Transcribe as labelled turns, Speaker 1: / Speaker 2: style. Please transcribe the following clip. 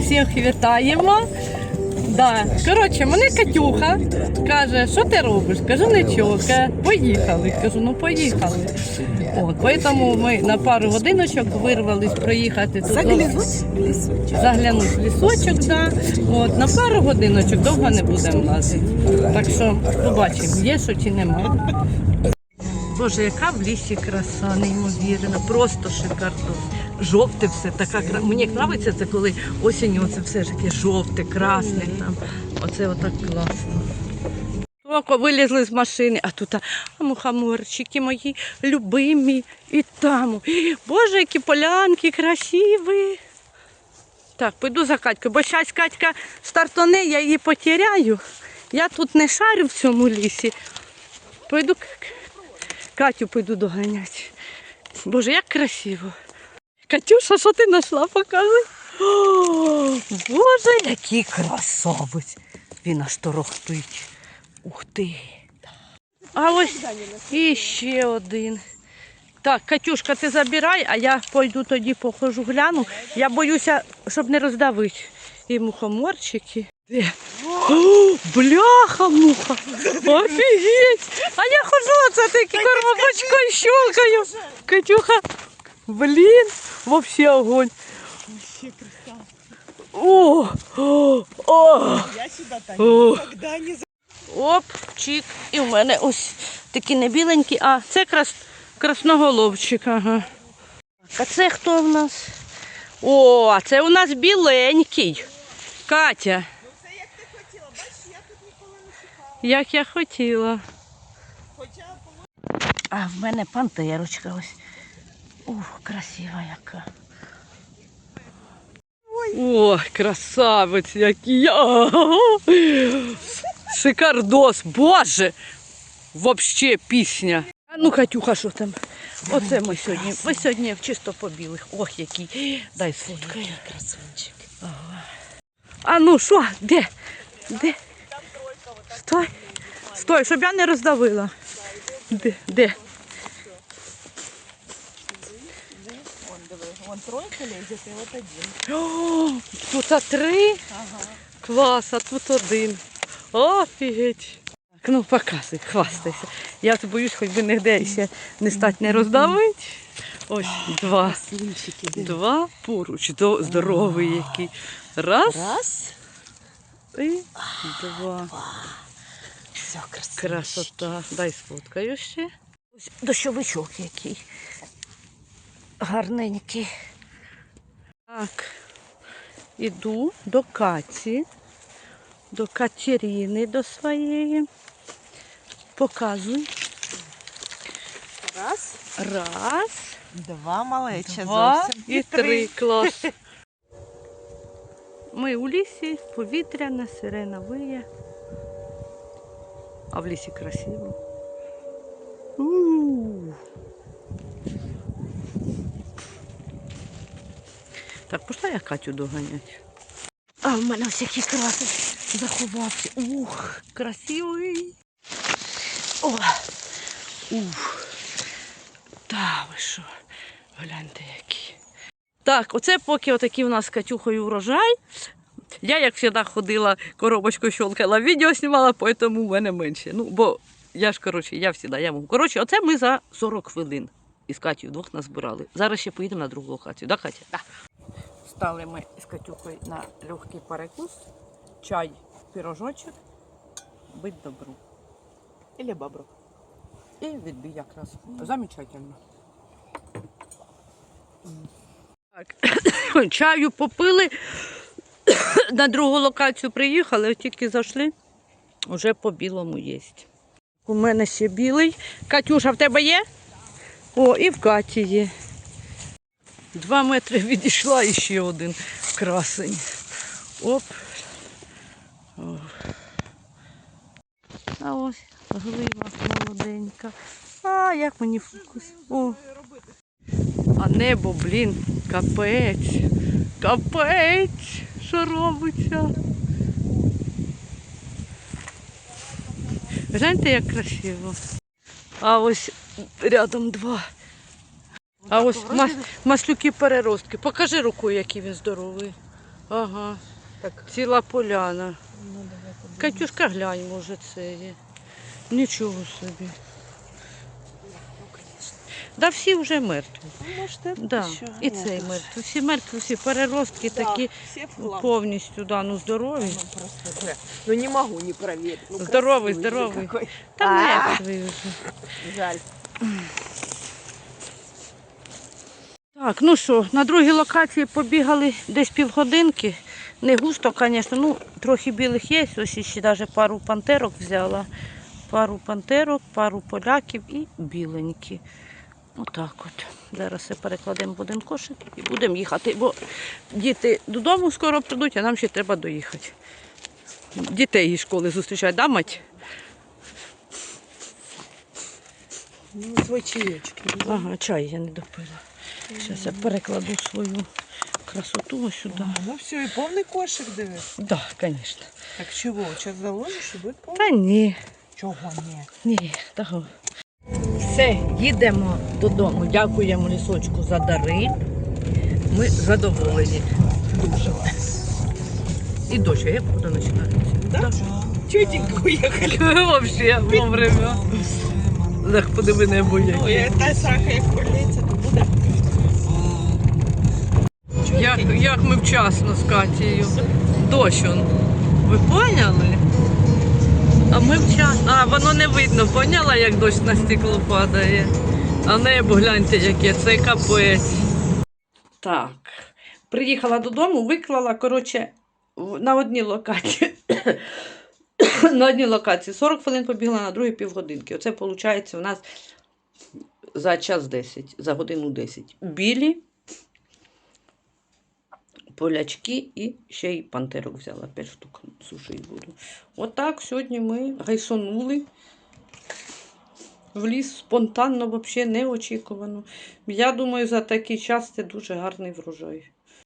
Speaker 1: Всіх вітаємо. Да. Коротше, мене Катюха каже, що ти робиш? Кажу, нічого. Поїхали. Кажу, ну поїхали. От, тому ми на пару годиночок вирвались проїхати тут. Заглянуть в лісочок, да. От, на пару годиночок довго не будемо лазити. Так що побачимо, є що чи нема. Боже, яка в лісі краса, неймовірна, просто шикарно. Жовте все, така кра... Мені подобається це, коли осінню оце все ж таке жовте, красне там. Оце отак класно. Тільки вилізли з машини, а тут а, мухоморчики мої любимі і там. Боже, які полянки красиві. Так, піду за Катькою, бо зараз Катька стартоне, я її потеряю. Я тут не шарю в цьому лісі. Пойду Катю піду доганяти. Боже, як красиво. Катюша, що ти знайшла, показуй. О, Боже, який красавець. Він аж торохтить. Ух ти. А ось і ще один. Так, Катюшка, ти забирай, а я пойду тоді похожу гляну. Я боюся, щоб не роздавити. І мухоморчики. О, бляха муха! Офігеть! А я хожу оце такі коробочкою щелкаю. Катюха, блін, вообще огонь. О, о, о.
Speaker 2: Я сюда так не
Speaker 1: Оп, чик. І в мене ось такі не біленькі, а це крас... красноголовчик. Ага. А це хто в нас? О, а це у нас біленький. Катя.
Speaker 2: Це як ти хотіла, бачиш, я тут ніколи не шукала.
Speaker 1: Як я хотіла.
Speaker 2: Хоча
Speaker 1: А в мене пантерочка ось. Ух, красива яка. О, красавець який. Шикардос, боже! Вообще пісня. А ну, Катюха, що там? Оце ми сьогодні. Ми сьогодні в чисто по білих. Ох, який. Дай сфоткаю.
Speaker 2: красунчик.
Speaker 1: А ну що? Де? Де? Стой. Стой, щоб я не роздавила. Де? Де?
Speaker 2: Тройка лезет, і от один.
Speaker 1: О, тут а три. Клас, а тут один. Офігеть. Так, ну показуй, хвастайся. Я от боюсь, хоч би нігде ще не стать не роздавити. Ось два. Два поруч. Здоровий який. Раз
Speaker 2: Раз.
Speaker 1: і два.
Speaker 2: Все, красиво.
Speaker 1: Красота. Дай сфоткаю ще. Дощовичок який. Гарненький. Так. Іду до Каті, до Катерини, до своєї. Показуй.
Speaker 2: Раз,
Speaker 1: Раз,
Speaker 2: два малеча
Speaker 1: два
Speaker 2: зовсім.
Speaker 1: і три. Клас. Ми у лісі, повітряна, сирена виє. А в лісі красиво. У. Так, пішла я Катю доганять. А в мене ось який красивий заховався. Ух, красивий. О, ух. Та ви що, гляньте які. Так, оце поки отакий у нас з Катюхою врожай. Я, як завжди, ходила, коробочку щелкала, відео знімала, тому в мене менше. Ну, бо я ж, коротше, я завжди, я можу. Коротше, оце ми за 40 хвилин із Катю двох назбирали. Зараз ще поїдемо на другу локацію. Да, Катя? Так. Стали ми з Катюхою на легкий перекус, чай, пірожочок, бить добру.
Speaker 2: Или боброк.
Speaker 1: І відбій якраз. Замечательно. Так. Чаю попили. На другу локацію приїхали, тільки зайшли. Уже по білому є. У мене ще білий. Катюша, в тебе є? О, і в Каті є. Два метри відійшла і ще один красень. Оп. О. А ось глива молоденька. А, як мені фокус. О. А небо, блін, капець. Капець. Що робиться? Гляньте, як красиво. А ось рядом два. А ось мас, маслюки переростки. Покажи рукою, який він здоровий. Ага,
Speaker 2: Так,
Speaker 1: ціла поляна.
Speaker 2: ну давай подивимось.
Speaker 1: Катюшка, глянь, може, це є. Нічого собі.
Speaker 2: Ну, конечно.
Speaker 1: Да всі вже мертві.
Speaker 2: Ну, может, это
Speaker 1: Да.
Speaker 2: еще.
Speaker 1: І
Speaker 2: Нет,
Speaker 1: цей
Speaker 2: это-
Speaker 1: мертвий. Всі мертві, всі переростки
Speaker 2: Да,
Speaker 1: такі
Speaker 2: все в хлам.
Speaker 1: повністю, да, ну здорові.
Speaker 2: Ну, просто, да. Ну, не могу не проверить. Ну,
Speaker 1: Здоровый,
Speaker 2: красивый же
Speaker 1: здоровый.
Speaker 2: какой.
Speaker 1: Та
Speaker 2: А,
Speaker 1: мертвий вже.
Speaker 2: Жаль.
Speaker 1: Так, ну що, на другій локації побігали десь півгодинки. Не густо, звісно, ну трохи білих є. Ось ще навіть пару пантерок взяла. Пару пантерок, пару поляків і біленькі. Отак от. Зараз все перекладемо в один кошик і будемо їхати, бо діти додому скоро прийдуть, а нам ще треба доїхати. Дітей із школи зустрічають, да, мать?
Speaker 2: Ну, свой чаечек.
Speaker 1: Ага, чай я не допила. Зараз я перекладу свою красоту ось сюди.
Speaker 2: Ну все, и полный кошек, диви.
Speaker 1: Так, да, звісно.
Speaker 2: Так чего, сейчас заложишь и будет полный?
Speaker 1: Та ні,
Speaker 2: Чого ні?
Speaker 1: ні, того. Все, їдемо додому. Дякуємо лісочку за дари. Ми задоволені. Дуже. І дощ, як куди починається?
Speaker 2: Да? Чётенько уехали.
Speaker 1: Взагалі, вовремя. Так, подиви небо
Speaker 2: Ну,
Speaker 1: яке.
Speaker 2: я та срака як колється, то буде.
Speaker 1: Як, як ми вчасно з Катією. Дощ. Ви поняли? А ми вчасно. А воно не видно, поняла, як дощ на стекло падає. А небо гляньте, яке це капець. Так. Приїхала додому, виклала, коротше, на одній локації. на одній локації 40 хвилин побігла, на другій півгодинки. Оце виходить у нас за час 10, за годину 10. Білі, полячки і ще й пантерок взяла 5 штук сушити буду. Отак сьогодні ми гайсонули в ліс спонтанно, взагалі неочікувано. Я думаю, за такий час це дуже гарний врожай.